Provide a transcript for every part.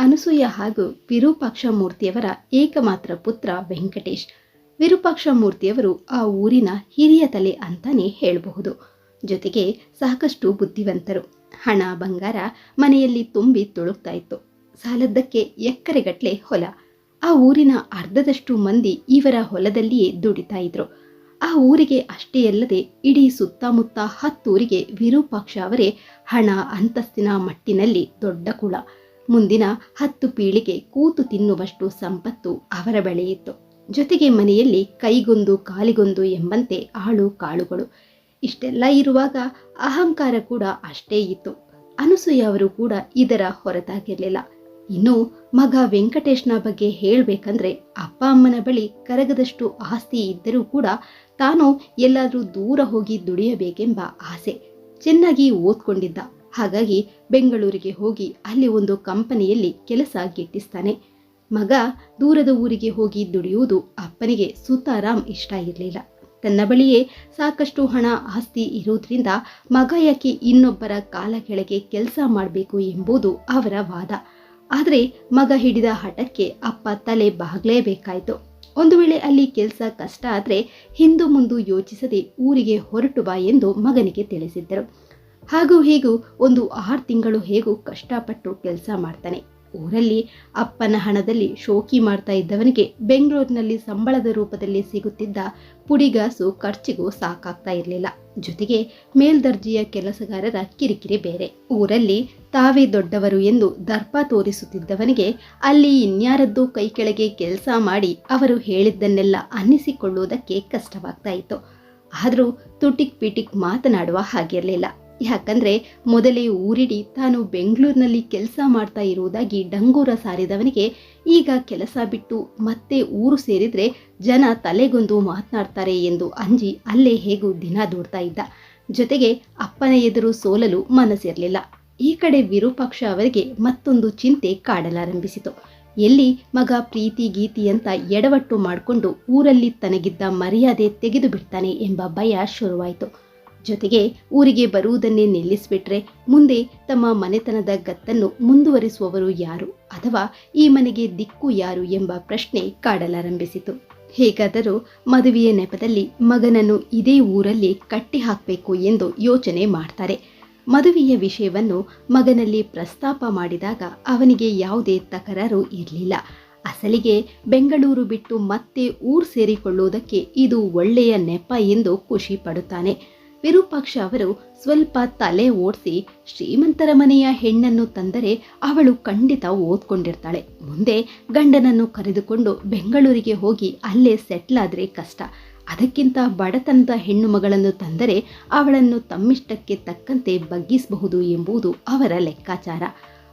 ಅನಸೂಯ ಹಾಗೂ ವಿರೂಪಾಕ್ಷ ಮೂರ್ತಿಯವರ ಏಕಮಾತ್ರ ಪುತ್ರ ವೆಂಕಟೇಶ್. ವಿರೂಪಾಕ್ಷ ಮೂರ್ತಿಯವರು ಆ ಊರಿನ ಹಿರಿಯ ತಲೆ ಅಂತಾನೆ ಹೇಳಬಹುದು. ಜೊತೆಗೆ ಸಾಕಷ್ಟು ಬುದ್ಧಿವಂತರು. ಹಣ, ಬಂಗಾರ ಮನೆಯಲ್ಲಿ ತುಂಬಿ ತುಳುಕ್ತಾ ಇತ್ತು. ಸಾಲದ್ದಕ್ಕೆ ಎಕ್ಕರೆಗಟ್ಲೆ ಹೊಲ. ಆ ಊರಿನ ಅರ್ಧದಷ್ಟು ಮಂದಿ ಇವರ ಹೊಲದಲ್ಲಿಯೇ ದುಡಿತಾ ಇದ್ರು. ಆ ಊರಿಗೆ ಅಷ್ಟೇ ಅಲ್ಲದೆ ಇಡೀ ಸುತ್ತಮುತ್ತ ಹತ್ತೂರಿಗೆ ವಿರೂಪಾಕ್ಷ ಅವರೇ ಹಣ, ಅಂತಸ್ತಿನ ಮಟ್ಟಿನಲ್ಲಿ ದೊಡ್ಡ ಕುಳ ಮುಂದಿನ ಹತ್ತು ಪೀಳಿಗೆ ಕೂತು ತಿನ್ನುವಷ್ಟು ಸಂಪತ್ತು ಅವರ ಬೆಳೆಯಿತ್ತು. ಜೊತೆಗೆ ಮನೆಯಲ್ಲಿ ಕೈಗೊಂದು ಕಾಲಿಗೊಂದು ಎಂಬಂತೆ ಆಳು ಕಾಳುಗಳು. ಇಷ್ಟೆಲ್ಲ ಇರುವಾಗ ಅಹಂಕಾರ ಕೂಡ ಅಷ್ಟೇ ಇತ್ತು. ಅನಸೂಯ ಅವರು ಕೂಡ ಇದರ ಹೊರತಾಗಿರಲಿಲ್ಲ. ಇನ್ನು ಮಗ ವೆಂಕಟೇಶ್ನ ಬಗ್ಗೆ ಹೇಳಬೇಕಂದ್ರೆ ಅಪ್ಪ ಅಮ್ಮನ ಬಳಿ ಕರಗದಷ್ಟು ಆಸ್ತಿ ಇದ್ದರೂ ಕೂಡ ತಾನು ಎಲ್ಲಾದರೂ ದೂರ ಹೋಗಿ ದುಡಿಯಬೇಕೆಂಬ ಆಸೆ. ಚೆನ್ನಾಗಿ ಓದ್ಕೊಂಡಿದ್ದ. ಹಾಗಾಗಿ ಬೆಂಗಳೂರಿಗೆ ಹೋಗಿ ಅಲ್ಲಿ ಒಂದು ಕಂಪನಿಯಲ್ಲಿ ಕೆಲಸ ಗಿಟ್ಟಿಸ್ತಾನೆ. ಮಗ ದೂರದ ಊರಿಗೆ ಹೋಗಿ ದುಡಿಯುವುದು ಅಪ್ಪನಿಗೆ ಸುತಾರಾಮ್ ಇಷ್ಟ ಇರಲಿಲ್ಲ. ತನ್ನ ಬಳಿಯೇ ಸಾಕಷ್ಟು ಹಣ ಆಸ್ತಿ ಇರುವುದರಿಂದ ಮಗ ಯಾಕೆ ಇನ್ನೊಬ್ಬರ ಕಾಲ ಕೆಳಗೆ ಕೆಲಸ ಮಾಡಬೇಕು ಎಂಬುದು ಅವರ ವಾದ. ಆದರೆ ಮಗ ಹಿಡಿದ ಹಠಕ್ಕೆ ಅಪ್ಪ ತಲೆ ಬಾಗಲೇಬೇಕಾಯಿತು. ಒಂದು ವೇಳೆ ಅಲ್ಲಿ ಕೆಲಸ ಕಷ್ಟ ಆದರೆ ಹಿಂದು ಮುಂದು ಯೋಚಿಸದೆ ಊರಿಗೆ ಹೊರಟು ಬಾ ಎಂದು ಮಗನಿಗೆ ತಿಳಿಸಿದ್ದರು. ಹಾಗೂ ಹೀಗೂ ಒಂದು ಆರು ತಿಂಗಳು ಹೇಗೂ ಕಷ್ಟಪಟ್ಟು ಕೆಲಸ ಮಾಡ್ತಾನೆ. ಊರಲ್ಲಿ ಅಪ್ಪನ ಹಣದಲ್ಲಿ ಶೋಕಿ ಮಾಡ್ತಾ ಇದ್ದವನಿಗೆ ಬೆಂಗಳೂರಿನಲ್ಲಿ ಸಂಬಳದ ರೂಪದಲ್ಲಿ ಸಿಗುತ್ತಿದ್ದ ಪುಡಿಗಾಸು ಖರ್ಚಿಗೂ ಸಾಕಾಗ್ತಾ ಇರಲಿಲ್ಲ. ಜೊತೆಗೆ ಮೇಲ್ದರ್ಜೆಯ ಕೆಲಸಗಾರರ ಕಿರಿಕಿರಿ ಬೇರೆ. ಊರಲ್ಲಿ ತಾವೇ ದೊಡ್ಡವರು ಎಂದು ದರ್ಪ ತೋರಿಸುತ್ತಿದ್ದವನಿಗೆ ಅಲ್ಲಿ ಇನ್ಯಾರದ್ದು ಕೈ ಕೆಳಗೆ ಕೆಲಸ ಮಾಡಿ ಅವರು ಹೇಳಿದ್ದನ್ನೆಲ್ಲ ಅನ್ನಿಸಿಕೊಳ್ಳುವುದಕ್ಕೆ ಕಷ್ಟವಾಗ್ತಾ ಇತ್ತು. ಆದರೂ ತುಟಿಕ್ ಪಿಟಿಕ್ ಮಾತನಾಡುವ ಹಾಗಿರಲಿಲ್ಲ. ಯಾಕಂದ್ರೆ ಮೊದಲೇ ಊರಿಡಿ ತಾನು ಬೆಂಗಳೂರಿನಲ್ಲಿ ಕೆಲಸ ಮಾಡ್ತಾ ಇರುವುದಾಗಿ ಡಂಗೂರ ಸಾರಿದವನಿಗೆ ಈಗ ಕೆಲಸ ಬಿಟ್ಟು ಮತ್ತೆ ಊರು ಸೇರಿದ್ರೆ ಜನ ತಲೆಗೊಂದು ಮಾತನಾಡ್ತಾರೆ ಎಂದು ಅಂಜಿ ಅಲ್ಲೇ ಹೇಗೂ ದಿನ ದೂಡ್ತಾ ಇದ್ದ. ಜೊತೆಗೆ ಅಪ್ಪನ ಎದುರು ಸೋಲಲು ಮನಸ್ಸಿರಲಿಲ್ಲ. ಈ ಕಡೆ ವಿರೂಪಾಕ್ಷ ಅವರಿಗೆ ಮತ್ತೊಂದು ಚಿಂತೆ ಕಾಡಲಾರಂಭಿಸಿತು. ಎಲ್ಲಿ ಮಗ ಪ್ರೀತಿ ಗೀತಿ ಅಂತ ಎಡವಟ್ಟು ಮಾಡಿಕೊಂಡು ಊರಲ್ಲಿ ತನಗಿದ್ದ ಮರ್ಯಾದೆ ತೆಗೆದು ಬಿಡ್ತಾನೆ ಎಂಬ ಭಯ ಶುರುವಾಯಿತು. ಜೊತೆಗೆ ಊರಿಗೆ ಬರುವುದನ್ನೇ ನಿಲ್ಲಿಸಿಬಿಟ್ರೆ ಮುಂದೆ ತಮ್ಮ ಮನೆತನದ ಗತ್ತನ್ನು ಮುಂದುವರಿಸುವವರು ಯಾರು ಅಥವಾ ಈ ಮನೆಗೆ ದಿಕ್ಕು ಯಾರು ಎಂಬ ಪ್ರಶ್ನೆ ಕಾಡಲಾರಂಭಿಸಿತು. ಹೇಗಾದರೂ ಮದುವೆಯ ನೆಪದಲ್ಲಿ ಮಗನನ್ನು ಇದೇ ಊರಲ್ಲಿ ಕಟ್ಟಿಹಾಕಬೇಕು ಎಂದು ಯೋಚನೆ ಮಾಡ್ತಾರೆ. ಮದುವೆಯ ವಿಷಯವನ್ನು ಮಗನಲ್ಲಿ ಪ್ರಸ್ತಾಪ ಮಾಡಿದಾಗ ಅವನಿಗೆ ಯಾವುದೇ ತಕರಾರು ಇರಲಿಲ್ಲ. ಅಸಲಿಗೆ ಬೆಂಗಳೂರು ಬಿಟ್ಟು ಮತ್ತೆ ಊರು ಸೇರಿಕೊಳ್ಳುವುದಕ್ಕೆ ಇದು ಒಳ್ಳೆಯ ನೆಪ ಎಂದು ಖುಷಿ ಪಡುತ್ತಾನೆ. ವಿರೂಪಾಕ್ಷ ಅವರು ಸ್ವಲ್ಪ ತಲೆ ಓಡಿಸಿ ಶ್ರೀಮಂತರ ಮನೆಯ ಹೆಣ್ಣನ್ನು ತಂದರೆ ಅವಳು ಖಂಡಿತ ಓದ್ಕೊಂಡಿರ್ತಾಳೆ. ಮುಂದೆ ಗಂಡನನ್ನು ಕರೆದುಕೊಂಡು ಬೆಂಗಳೂರಿಗೆ ಹೋಗಿ ಅಲ್ಲೇ ಸೆಟ್ಲ್ ಆದರೆ ಕಷ್ಟ. ಅದಕ್ಕಿಂತ ಬಡತನದ ಹೆಣ್ಣು ಮಗಳನ್ನು ತಂದರೆ ಅವಳನ್ನು ತಮ್ಮಿಷ್ಟಕ್ಕೆ ತಕ್ಕಂತೆ ಬಗ್ಗಿಸಬಹುದು ಎಂಬುದು ಅವರ ಲೆಕ್ಕಾಚಾರ.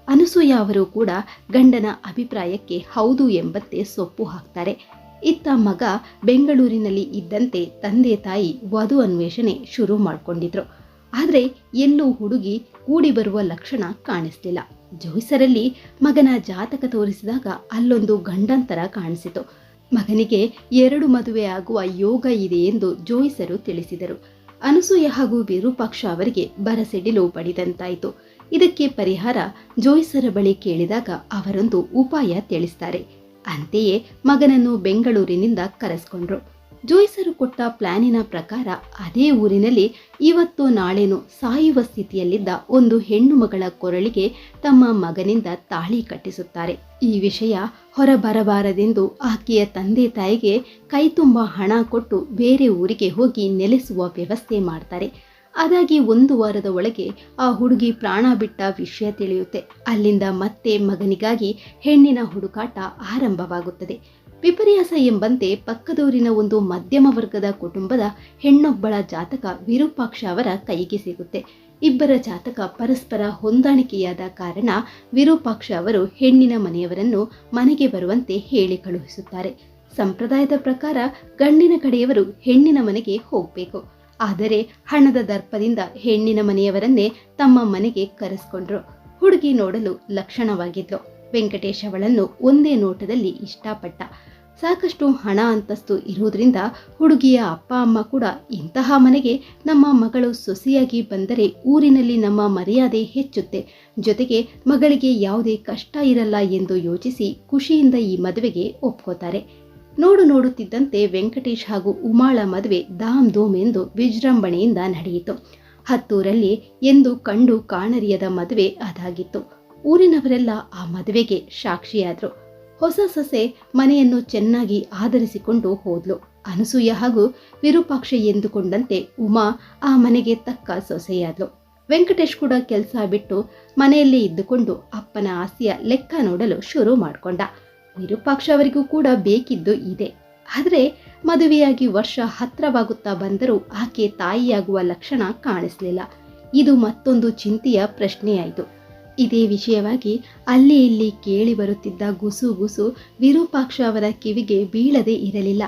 ಅನಸೂಯ ಅವರು ಕೂಡ ಗಂಡನ ಅಭಿಪ್ರಾಯಕ್ಕೆ ಹೌದು ಎಂಬಂತೆ ಸೊಪ್ಪು ಹಾಕ್ತಾರೆ. ಇತ್ತ ಮಗ ಬೆಂಗಳೂರಿನಲ್ಲಿ ಇದ್ದಂತೆ ತಂದೆ ತಾಯಿ ವಧು ಅನ್ವೇಷಣೆ ಶುರು ಮಾಡಿಕೊಂಡಿದ್ರು. ಆದರೆ ಎಲ್ಲೂ ಹುಡುಗಿ ಕೂಡಿ ಬರುವ ಲಕ್ಷಣ ಕಾಣಿಸ್ಲಿಲ್ಲ. ಜೋಯಿಸರಲ್ಲಿ ಮಗನ ಜಾತಕ ತೋರಿಸಿದಾಗ ಅಲ್ಲೊಂದು ಗಂಡಂತರ ಕಾಣಿಸಿತು. ಮಗನಿಗೆ ಎರಡು ಮದುವೆ ಆಗುವ ಯೋಗ ಇದೆ ಎಂದು ಜೋಯಿಸರು ತಿಳಿಸಿದರು. ಅನಸೂಯ ಹಾಗೂ ವಿರೂಪಾಕ್ಷ ಅವರಿಗೆ ಬರಸಿಡಿಲು ಪಡೆದಂತಾಯಿತು. ಇದಕ್ಕೆ ಪರಿಹಾರ ಜೋಯಿಸರ ಬಳಿ ಕೇಳಿದಾಗ ಅವರೊಂದು ಉಪಾಯ ತಿಳಿಸ್ತಾರೆ. ಅಂತೆಯೇ ಮಗನನ್ನು ಬೆಂಗಳೂರಿನಿಂದ ಕರೆಸ್ಕೊಂಡ್ರು. ಜೋಯಿಸರು ಕೊಟ್ಟ ಪ್ಲಾನಿನ ಪ್ರಕಾರ ಅದೇ ಊರಿನಲ್ಲಿ ಇವತ್ತು ನಾಳೆನು ಸಾಯುವ ಸ್ಥಿತಿಯಲ್ಲಿದ್ದ ಒಂದು ಹೆಣ್ಣು ಮಗಳ ಕೊರಳಿಗೆ ತಮ್ಮ ಮಗನಿಂದ ತಾಳಿ ಕಟ್ಟಿಸುತ್ತಾರೆ. ಈ ವಿಷಯ ಹೊರಬರಬಾರದೆಂದು ಆಕೆಯ ತಂದೆ ತಾಯಿಗೆ ಕೈತುಂಬ ಹಣ ಕೊಟ್ಟು ಬೇರೆ ಊರಿಗೆ ಹೋಗಿ ನೆಲೆಸುವ ವ್ಯವಸ್ಥೆ ಮಾಡ್ತಾರೆ. ಅದಾಗಿ ಒಂದು ವಾರದ ಒಳಗೆ ಆ ಹುಡುಗಿ ಪ್ರಾಣ ಬಿಟ್ಟ ವಿಷಯ ತಿಳಿಯುತ್ತೆ. ಅಲ್ಲಿಂದ ಮತ್ತೆ ಮಗನಿಗಾಗಿ ಹೆಣ್ಣಿನ ಹುಡುಕಾಟ ಆರಂಭವಾಗುತ್ತದೆ. ವಿಪರ್ಯಾಸ ಎಂಬಂತೆ ಪಕ್ಕದೂರಿನ ಒಂದು ಮಧ್ಯಮ ವರ್ಗದ ಕುಟುಂಬದ ಹೆಣ್ಣೊಬ್ಬಳ ಜಾತಕ ವಿರೂಪಾಕ್ಷ ಅವರ ಕೈಗೆ ಸಿಗುತ್ತೆ. ಇಬ್ಬರ ಜಾತಕ ಪರಸ್ಪರ ಹೊಂದಾಣಿಕೆಯಾದ ಕಾರಣ ವಿರೂಪಾಕ್ಷ ಅವರು ಹೆಣ್ಣಿನ ಮನೆಯವರನ್ನು ಮನೆಗೆ ಬರುವಂತೆ ಹೇಳಿ ಕಳುಹಿಸುತ್ತಾರೆ. ಸಂಪ್ರದಾಯದ ಪ್ರಕಾರ ಗಂಡಿನ ಕಡೆಯವರು ಹೆಣ್ಣಿನ ಮನೆಗೆ ಹೋಗಬೇಕು. ಆದರೆ ಹಣದ ದರ್ಪದಿಂದ ಹೆಣ್ಣಿನ ಮನೆಯವರನ್ನೇ ತಮ್ಮ ಮನೆಗೆ ಕರೆಸ್ಕೊಂಡ್ರು. ಹುಡುಗಿ ನೋಡಲು ಲಕ್ಷಣವಾಗಿದ್ಲು. ವೆಂಕಟೇಶ್ ಅವಳನ್ನು ಒಂದೇ ನೋಟದಲ್ಲಿ ಇಷ್ಟಪಟ್ಟ. ಸಾಕಷ್ಟು ಹಣ ಅಂತಸ್ತು ಇರುವುದರಿಂದ ಹುಡುಗಿಯ ಅಪ್ಪ, ಅಮ್ಮ ಕೂಡ ಇಂತಹ ಮನೆಗೆ ನಮ್ಮ ಮಗಳು ಸೊಸೆಯಾಗಿ ಬಂದರೆ ಊರಿನಲ್ಲಿ ನಮ್ಮ ಮರ್ಯಾದೆ ಹೆಚ್ಚುತ್ತೆ. ಜೊತೆಗೆ ಮಗಳಿಗೆ ಯಾವುದೇ ಕಷ್ಟ ಇರಲ್ಲ ಎಂದು ಯೋಚಿಸಿ ಖುಷಿಯಿಂದ ಈ ಮದುವೆಗೆ ಒಪ್ಕೋತಾರೆ. ನೋಡು ನೋಡುತ್ತಿದ್ದಂತೆ ವೆಂಕಟೇಶ್ ಹಾಗೂ ಉಮಾಳ ಮದುವೆ ಧಾಮ್ ಧೂಮ್ ಎಂದು ವಿಜೃಂಭಣೆಯಿಂದ ನಡೆಯಿತು. ಹತ್ತೂರಲ್ಲಿ ಎಂದು ಕಂಡು ಕಾಣರಿಯದ ಮದುವೆ ಅದಾಗಿತ್ತು. ಊರಿನವರೆಲ್ಲ ಆ ಮದುವೆಗೆ ಸಾಕ್ಷಿಯಾದರು. ಹೊಸ ಸೊಸೆ ಮನೆಯನ್ನು ಚೆನ್ನಾಗಿ ಆಧರಿಸಿಕೊಂಡು ಹೋದ್ಲು. ಅನಸೂಯ ಹಾಗೂ ವಿರೂಪಾಕ್ಷ ಎಂದುಕೊಂಡಂತೆ ಉಮಾ ಆ ಮನೆಗೆ ತಕ್ಕ ಸೊಸೆಯಾದ್ಲು. ವೆಂಕಟೇಶ್ ಕೂಡ ಕೆಲಸ ಬಿಟ್ಟು ಮನೆಯಲ್ಲೇ ಇದ್ದುಕೊಂಡು ಅಪ್ಪನ ಆಸೆಯ ಲೆಕ್ಕ ನೋಡಲು ಶುರು ಮಾಡಿಕೊಂಡ. ವಿರೂಪಾಕ್ಷ ಅವರಿಗೂ ಕೂಡ ಬೇಕಿದ್ದು ಇದೆ. ಆದರೆ ಮದುವೆಯಾಗಿ ವರ್ಷ ಹತ್ರವಾಗುತ್ತಾ ಬಂದರೂ ಆಕೆ ತಾಯಿಯಾಗುವ ಲಕ್ಷಣ ಕಾಣಿಸಲಿಲ್ಲ. ಇದು ಮತ್ತೊಂದು ಚಿಂತೆಯ ಪ್ರಶ್ನೆಯಾಯಿತು. ಇದೇ ವಿಷಯವಾಗಿ ಅಲ್ಲಿ ಇಲ್ಲಿ ಕೇಳಿ ಬರುತ್ತಿದ್ದ ಗುಸು ಗುಸು ವಿರೂಪಾಕ್ಷ ಅವರ ಕಿವಿಗೆ ಬೀಳದೆ ಇರಲಿಲ್ಲ.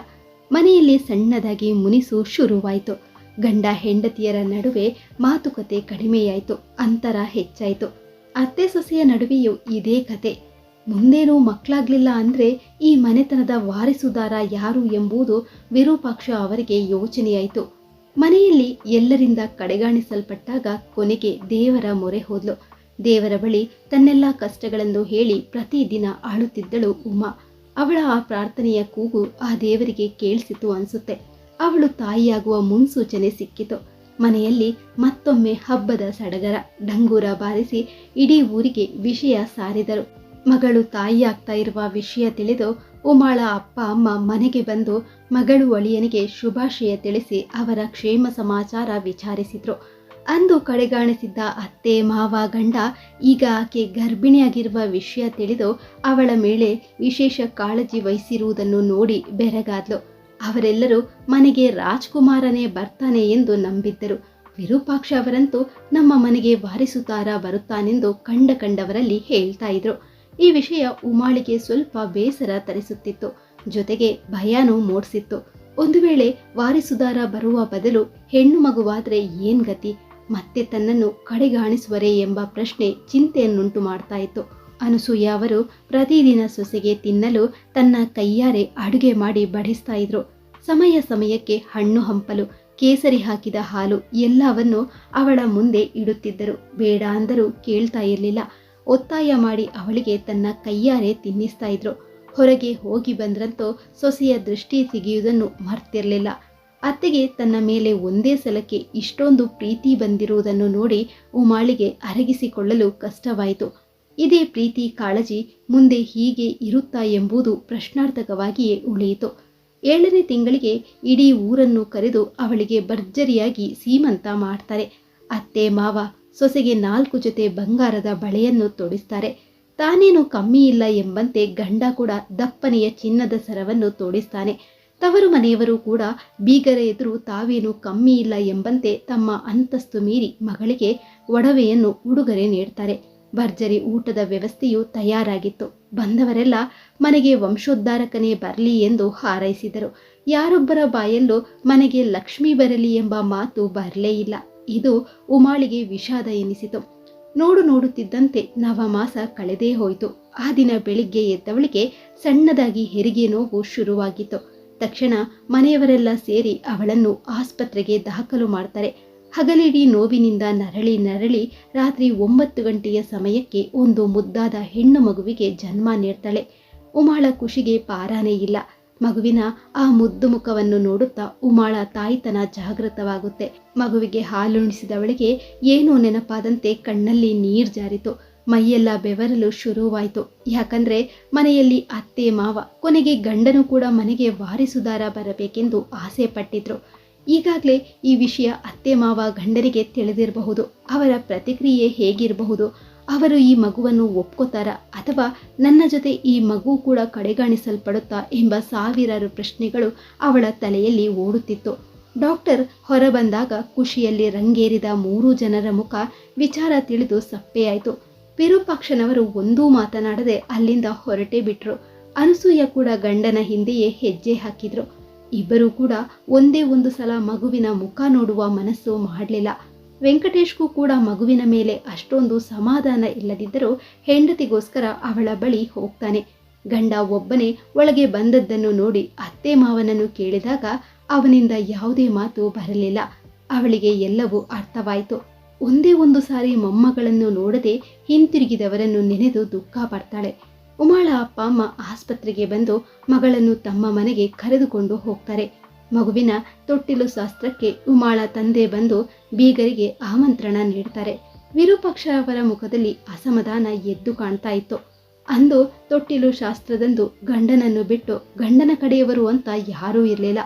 ಮನೆಯಲ್ಲಿ ಸಣ್ಣದಾಗಿ ಮುನಿಸು ಶುರುವಾಯಿತು. ಗಂಡ ಹೆಂಡತಿಯರ ನಡುವೆ ಮಾತುಕತೆ ಕಡಿಮೆಯಾಯಿತು. ಅಂತರ ಹೆಚ್ಚಾಯಿತು. ಅತ್ತೆ ಸೊಸೆಯ ನಡುವೆಯೂ ಇದೇ ಕತೆ. ಮುಂದೇನೂ ಮಕ್ಕಳಾಗ್ಲಿಲ್ಲ ಅಂದ್ರೆ ಈ ಮನೆತನದ ವಾರಿಸುದಾರ ಯಾರು ಎಂಬುದು ವಿರೂಪಾಕ್ಷ ಅವರಿಗೆ ಯೋಚನೆಯಾಯಿತು. ಮನೆಯಲ್ಲಿ ಎಲ್ಲರಿಂದ ಕಡೆಗಾಣಿಸಲ್ಪಟ್ಟಾಗ ಕೊನೆಗೆ ದೇವರ ಮೊರೆ ಹೋದ್ಲು. ದೇವರ ಬಳಿ ತನ್ನೆಲ್ಲ ಕಷ್ಟಗಳನ್ನು ಹೇಳಿ ಪ್ರತಿದಿನ ಆಳುತ್ತಿದ್ದಳು ಉಮಾ. ಅವಳ ಆ ಪ್ರಾರ್ಥನೆಯ ಕೂಗು ಆ ದೇವರಿಗೆ ಕೇಳಿಸಿತು ಅನ್ಸುತ್ತೆ. ಅವಳು ತಾಯಿಯಾಗುವ ಮುನ್ಸೂಚನೆ ಸಿಕ್ಕಿತು. ಮನೆಯಲ್ಲಿ ಮತ್ತೊಮ್ಮೆ ಹಬ್ಬದ ಸಡಗರ, ಡಂಗೂರ ಬಾರಿಸಿ ಇಡೀ ಊರಿಗೆ ವಿಷಯ ಸಾರಿದರು. ಮಗಳು ತಾಯಿಯಾಗ್ತಾ ಇರುವ ವಿಷಯ ತಿಳಿದು ಉಮಾಳ ಅಪ್ಪ, ಅಮ್ಮ ಮನೆಗೆ ಬಂದು ಮಗಳು ಅಳಿಯನಿಗೆ ಶುಭಾಶಯ ತಿಳಿಸಿ ಅವರ ಕ್ಷೇಮ ಸಮಾಚಾರ ವಿಚಾರಿಸಿದ್ರು. ಅಂದು ಕಡೆಗಾಣಿಸಿದ್ದ ಅತ್ತೆ, ಮಾವ, ಗಂಡ ಈಗ ಆಕೆ ಗರ್ಭಿಣಿಯಾಗಿರುವ ವಿಷಯ ತಿಳಿದು ಅವಳ ಮೇಲೆ ವಿಶೇಷ ಕಾಳಜಿ ವಹಿಸಿರುವುದನ್ನು ನೋಡಿ ಬೆರಗಾದ್ಲು. ಅವರೆಲ್ಲರೂ ಮನೆಗೆ ರಾಜ್ಕುಮಾರನೇ ಬರ್ತಾನೆ ಎಂದು ನಂಬಿದ್ದರು. ವಿರೂಪಾಕ್ಷ ಅವರಂತೂ ನಮ್ಮ ಮನೆಗೆ ವಾರಿಸುತ್ತಾರ ಬರುತ್ತಾನೆಂದು ಕಂಡ ಕಂಡವರಲ್ಲಿ ಹೇಳ್ತಾ ಇದ್ರು. ಈ ವಿಷಯ ಉಮಾಳಿಗೆ ಸ್ವಲ್ಪ ಬೇಸರ ತರಿಸುತ್ತಿತ್ತು. ಜೊತೆಗೆ ಭಯಾನೂ ಮೂಡಿಸಿತ್ತು. ಒಂದು ವೇಳೆ ವಾರಿಸುದಾರ ಬರುವ ಬದಲು ಹೆಣ್ಣು ಮಗುವಾದ್ರೆ ಏನ್ ಗತಿ? ಮತ್ತೆ ತನ್ನನ್ನು ಕಡೆಗಾಣಿಸುವರೇ ಎಂಬ ಪ್ರಶ್ನೆ ಚಿಂತೆಯನ್ನುಂಟು ಮಾಡ್ತಾ ಇತ್ತು. ಅನಸೂಯ ಅವರು ಪ್ರತಿದಿನ ಸೊಸೆಗೆ ತಿನ್ನಲು ತನ್ನ ಕೈಯಾರೆ ಅಡುಗೆ ಮಾಡಿ ಬಡಿಸ್ತಾ ಇದ್ರು. ಸಮಯ ಸಮಯಕ್ಕೆ ಹಣ್ಣು ಹಂಪಲು, ಕೇಸರಿ ಹಾಕಿದ ಹಾಲು ಎಲ್ಲವನ್ನು ಅವಳ ಮುಂದೆ ಇಡುತ್ತಿದ್ದರು. ಬೇಡ ಅಂದರೂ ಕೇಳ್ತಾ ಇರಲಿಲ್ಲ. ಒತ್ತಾಯ ಮಾಡಿ ಅವಳಿಗೆ ತನ್ನ ಕೈಯಾರೆ ತಿನ್ನಿಸ್ತಾ ಇದ್ರು. ಹೊರಗೆ ಹೋಗಿ ಬಂದ್ರಂತೂ ಸೊಸೆಯ ದೃಷ್ಟಿ ಸಿಗಿಯುವುದನ್ನು ಮರ್ತಿರಲಿಲ್ಲ. ಅತ್ತೆಗೆ ತನ್ನ ಮೇಲೆ ಒಂದೇ ಸಲಕ್ಕೆ ಇಷ್ಟೊಂದು ಪ್ರೀತಿ ಬಂದಿರುವುದನ್ನು ನೋಡಿ ಉಮಾಳಿಗೆ ಅರಗಿಸಿಕೊಳ್ಳಲು ಕಷ್ಟವಾಯಿತು. ಇದೇ ಪ್ರೀತಿ ಕಾಳಜಿ ಮುಂದೆ ಹೀಗೆ ಇರುತ್ತಾ ಎಂಬುದು ಪ್ರಶ್ನಾರ್ಥಕವಾಗಿಯೇ ಉಳಿಯಿತು. ಏಳನೇ ತಿಂಗಳಿಗೆ ಇಡೀ ಊರನ್ನು ಕರೆದು ಅವಳಿಗೆ ಭರ್ಜರಿಯಾಗಿ ಸೀಮಂತ ಮಾಡ್ತಾರೆ. ಅತ್ತೆ, ಮಾವ ಸೊಸೆಗೆ ನಾಲ್ಕು ಜೊತೆ ಬಂಗಾರದ ಬಳೆಯನ್ನು ತೊಡಿಸ್ತಾರೆ. ತಾನೇನು ಕಮ್ಮಿ ಇಲ್ಲ ಎಂಬಂತೆ ಗಂಡ ಕೂಡ ದಪ್ಪನೆಯ ಚಿನ್ನದ ಸರವನ್ನು ತೋಡಿಸ್ತಾನೆ. ತವರು ಮನೆಯವರು ಕೂಡ ಬೀಗರ ಎದುರು ತಾವೇನು ಕಮ್ಮಿ ಇಲ್ಲ ಎಂಬಂತೆ ತಮ್ಮ ಅಂತಸ್ತು ಮೀರಿ ಮಗಳಿಗೆ ಒಡವೆಯನ್ನು ಉಡುಗೊರೆ ನೀಡ್ತಾರೆ. ಭರ್ಜರಿ ಊಟದ ವ್ಯವಸ್ಥೆಯು ತಯಾರಾಗಿತ್ತು. ಬಂದವರೆಲ್ಲ ಮನೆಗೆ ವಂಶೋದ್ಧಾರಕನೇ ಬರಲಿ ಎಂದು ಹಾರೈಸಿದರು. ಯಾರೊಬ್ಬರ ಬಾಯಲ್ಲೂ ಮನೆಗೆ ಲಕ್ಷ್ಮಿ ಬರಲಿ ಎಂಬ ಮಾತು ಬರಲೇ ಇಲ್ಲ. ಇದು ಉಮಾಳಿಗೆ ವಿಷಾದ ಎನಿಸಿತು. ನೋಡು ನೋಡುತ್ತಿದ್ದಂತೆ ನವಮಾಸ ಕಳೆದೇ ಹೋಯಿತು. ಆ ದಿನ ಬೆಳಿಗ್ಗೆ ಎದ್ದವಳಿಗೆ ಸಣ್ಣದಾಗಿ ಹೆರಿಗೆ ನೋವು ಶುರುವಾಗಿತ್ತು. ತಕ್ಷಣ ಮನೆಯವರೆಲ್ಲ ಸೇರಿ ಅವಳನ್ನು ಆಸ್ಪತ್ರೆಗೆ ದಾಖಲು ಮಾಡ್ತಾರೆ. ಹಗಲಿಡೀ ನೋವಿನಿಂದ ನರಳಿ ನರಳಿ ರಾತ್ರಿ ಒಂಬತ್ತು ಗಂಟೆಯ ಸಮಯಕ್ಕೆ ಒಂದು ಮುದ್ದಾದ ಹೆಣ್ಣು ಮಗುವಿಗೆ ಜನ್ಮ ನೀಡ್ತಾಳೆ. ಉಮಾಳ ಖುಷಿಗೆ ಪಾರಾನೇ ಇಲ್ಲ. ಮಗುವಿನ ಆ ಮುದ್ದು ಮುಖವನ್ನು ನೋಡುತ್ತಾ ಉಮಾಳ ತಾಯಿತನ ಜಾಗೃತವಾಗುತ್ತೆ ಮಗುವಿಗೆ ಹಾಲುಣಿಸಿದವಳಿಗೆ ಏನೋ ನೆನಪಾದಂತೆ ಕಣ್ಣಲ್ಲಿ ನೀರು ಜಾರಿತು. ಮೈಯೆಲ್ಲ ಬೆವರಲು ಶುರುವಾಯಿತು. ಯಾಕಂದ್ರೆ ಮನೆಯಲ್ಲಿ ಅತ್ತೆ, ಮಾವ, ಕೊನೆಗೆ ಗಂಡನು ಕೂಡ ಮನೆಗೆ ವಾರಿಸುದಾರ ಬರಬೇಕೆಂದು ಆಸೆ ಪಟ್ಟಿದ್ರು. ಈಗಾಗಲೇ ಈ ವಿಷಯ ಅತ್ತೆ, ಮಾವ, ಗಂಡರಿಗೆ ತಿಳಿದಿರಬಹುದು. ಅವರ ಪ್ರತಿಕ್ರಿಯೆ ಹೇಗಿರಬಹುದು? ಅವರು ಈ ಮಗುವನ್ನು ಒಪ್ಕೋತಾರ ಅಥವಾ ನನ್ನ ಜೊತೆ ಈ ಮಗು ಕೂಡ ಕಡೆಗಾಣಿಸಲ್ಪಡುತ್ತಾ ಎಂಬ ಸಾವಿರಾರು ಪ್ರಶ್ನೆಗಳು ಅವಳ ತಲೆಯಲ್ಲಿ ಓಡುತ್ತಿತ್ತು. ಡಾಕ್ಟರ್ ಹೊರಬಂದಾಗ ಖುಷಿಯಲ್ಲಿ ರಂಗೇರಿದ ಮೂರು ಜನರ ಮುಖ ವಿಚಾರ ತಿಳಿದು ಸಪ್ಪೆಯಾಯಿತು. ವಿರೂಪಾಕ್ಷನವರು ಒಂದೂ ಮಾತನಾಡದೆ ಅಲ್ಲಿಂದ ಹೊರಟೇ ಬಿಟ್ರು. ಅನಸೂಯ ಕೂಡ ಗಂಡನ ಹಿಂದೆಯೇ ಹೆಜ್ಜೆ ಹಾಕಿದ್ರು. ಇಬ್ಬರೂ ಕೂಡ ಒಂದೇ ಒಂದು ಸಲ ಮಗುವಿನ ಮುಖ ನೋಡುವ ಮನಸ್ಸು ಮಾಡಲಿಲ್ಲ. ವೆಂಕಟೇಶ್ಗೂ ಕೂಡ ಮಗುವಿನ ಮೇಲೆ ಅಷ್ಟೊಂದು ಸಮಾಧಾನ ಇಲ್ಲದಿದ್ದರೂ ಹೆಂಡತಿಗೋಸ್ಕರ ಅವಳ ಬಳಿ ಹೋಗ್ತಾನೆ. ಗಂಡ ಒಬ್ಬನೇ ಒಳಗೆ ಬಂದದ್ದನ್ನು ನೋಡಿ ಅತ್ತೆ ಮಾವನನ್ನು ಕೇಳಿದಾಗ ಅವನಿಂದ ಯಾವುದೇ ಮಾತು ಬರಲಿಲ್ಲ. ಅವಳಿಗೆ ಎಲ್ಲವೂ ಅರ್ಥವಾಯಿತು. ಒಂದೇ ಒಂದು ಸಾರಿ ಮೊಮ್ಮಗಳನ್ನು ನೋಡದೆ ಹಿಂತಿರುಗಿದವರನ್ನು ನೆನೆದು ದುಃಖ ಪಡ್ತಾಳೆ. ಉಮಾಳ ಅಪ್ಪ ಅಮ್ಮ ಆಸ್ಪತ್ರೆಗೆ ಬಂದು ಮಗಳನ್ನು ತಮ್ಮ ಮನೆಗೆ ಕರೆದುಕೊಂಡು ಹೋಗ್ತಾರೆ. ಮಗುವಿನ ತೊಟ್ಟಿಲು ಶಾಸ್ತ್ರಕ್ಕೆ ಉಮಾಳ ತಂದೆ ಬಂದು ಬೀಗರಿಗೆ ಆಮಂತ್ರಣ ನೀಡ್ತಾರೆ. ವಿರೂಪಾಕ್ಷ ಅವರ ಮುಖದಲ್ಲಿ ಅಸಮಾಧಾನ ಎದ್ದು ಕಾಣ್ತಾ ಇತ್ತು. ಅಂದು ತೊಟ್ಟಿಲು ಶಾಸ್ತ್ರದಂದು ಗಂಡನನ್ನು ಬಿಟ್ಟು ಗಂಡನ ಕಡೆಯವರು ಅಂತ ಯಾರೂ ಇರಲಿಲ್ಲ.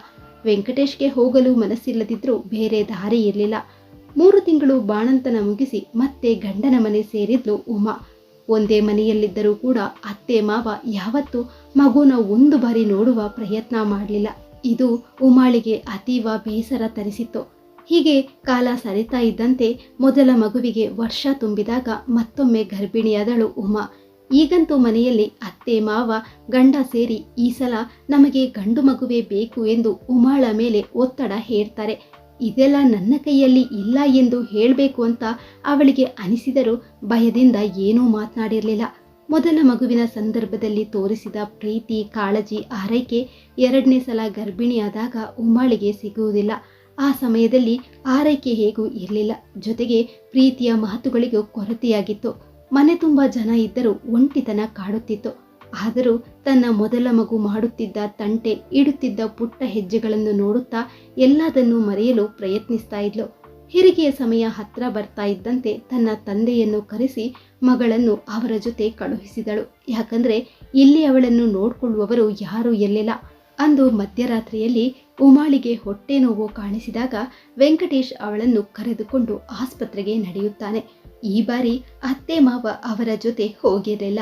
ವೆಂಕಟೇಶ್ಗೆ ಹೋಗಲು ಮನಸ್ಸಿಲ್ಲದಿದ್ರೂ ಬೇರೆ ದಾರಿ ಇರಲಿಲ್ಲ. ಮೂರು ತಿಂಗಳು ಬಾಣಂತನ ಮುಗಿಸಿ ಮತ್ತೆ ಗಂಡನ ಮನೆ ಸೇರಿದ್ಲು ಉಮಾ. ಒಂದೇ ಮನೆಯಲ್ಲಿದ್ದರೂ ಕೂಡ ಅತ್ತೆ ಮಾವ ಯಾವತ್ತೂ ಮಗುನ ಒಂದು ಬಾರಿ ನೋಡುವ ಪ್ರಯತ್ನ ಮಾಡಲಿಲ್ಲ. ಇದು ಉಮಾಳಿಗೆ ಅತೀವ ಬೇಸರ ತರಿಸಿತು ಹೀಗೆ ಕಾಲ ಸರಿತಾ ಇದ್ದಂತೆ ಮೊದಲ ಮಗುವಿಗೆ ವರ್ಷ ತುಂಬಿದಾಗ ಮತ್ತೊಮ್ಮೆ ಗರ್ಭಿಣಿಯಾದಳು ಉಮಾ. ಈಗಂತೂ ಮನೆಯಲ್ಲಿ ಅತ್ತೆ, ಮಾವ, ಗಂಡ ಸೇರಿ ಈ ಸಲ ನಮಗೆ ಗಂಡು ಮಗುವೇ ಬೇಕು ಎಂದು ಉಮಾಳ ಮೇಲೆ ಒತ್ತಡ ಹೇರ್ತಾರೆ. ಇದೆಲ್ಲ ನನ್ನ ಕೈಯಲ್ಲಿ ಇಲ್ಲ ಎಂದು ಹೇಳಬೇಕು ಅಂತ ಅವಳಿಗೆ ಅನಿಸಿದರೂ ಭಯದಿಂದ ಏನೂ ಮಾತನಾಡಿರಲಿಲ್ಲ. ಮೊದಲ ಮಗುವಿನ ಸಂದರ್ಭದಲ್ಲಿ ತೋರಿಸಿದ ಪ್ರೀತಿ, ಕಾಳಜಿ, ಆರೈಕೆ ಎರಡನೇ ಸಲ ಗರ್ಭಿಣಿಯಾದಾಗ ಉಮ್ಮಾಳಿಗೆ ಸಿಗುವುದಿಲ್ಲ. ಆ ಸಮಯದಲ್ಲಿ ಆರೈಕೆ ಹೇಗೂ ಇರಲಿಲ್ಲ. ಜೊತೆಗೆ ಪ್ರೀತಿಯ ಮಾತುಗಳಿಗೂ ಕೊರತೆಯಾಗಿತ್ತು. ಮನೆ ತುಂಬ ಜನ ಇದ್ದರೂ ಒಂಟಿತನ ಕಾಡುತ್ತಿತ್ತು. ಆದರೂ ತನ್ನ ಮೊದಲ ಮಗು ಮಾಡುತ್ತಿದ್ದ ತಂಟೆ, ಇಡುತ್ತಿದ್ದ ಪುಟ್ಟ ಹೆಜ್ಜೆಗಳನ್ನು ನೋಡುತ್ತಾ ಎಲ್ಲದನ್ನೂ ಮರೆಯಲು ಪ್ರಯತ್ನಿಸ್ತಾ ಇದ್ಲು. ಹೆರಿಗೆಯ ಸಮಯ ಹತ್ರ ಬರ್ತಾ ಇದ್ದಂತೆ ತನ್ನ ತಂದೆಯನ್ನು ಕರೆಸಿ ಮಗಳನ್ನು ಅವರ ಜೊತೆ ಕಳುಹಿಸಿದಳು. ಯಾಕಂದ್ರೆ ಇಲ್ಲಿ ಅವಳನ್ನು ನೋಡಿಕೊಳ್ಳುವವರು ಯಾರೂ ಎಲ್ಲಿಲ್ಲ ಅಂದು ಮಧ್ಯರಾತ್ರಿಯಲ್ಲಿ ಉಮಾಳಿಗೆ ಹೊಟ್ಟೆ ನೋವು ಕಾಣಿಸಿದಾಗ ವೆಂಕಟೇಶ್ ಅವಳನ್ನು ಕರೆದುಕೊಂಡು ಆಸ್ಪತ್ರೆಗೆ ನಡೆಯುತ್ತಾನೆ. ಈ ಬಾರಿ ಅತ್ತೆ ಮಾವ ಅವರ ಜೊತೆ ಹೋಗಿರಲಿಲ್ಲ.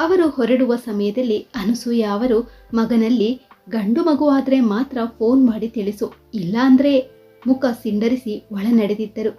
ಅವರು ಹೊರಡುವ ಸಮಯದಲ್ಲಿ ಅನಸೂಯ ಅವರು ಮಗನಲ್ಲಿ, ಗಂಡು ಮಗು ಆದರೆ ಮಾತ್ರ ಫೋನ್ ಮಾಡಿ ತಿಳಿಸು. ಇಲ್ಲ ಮುಖ ಸಿಂಡರಿಸಿ ಒಳ ನಡೆದಿದ್ದರು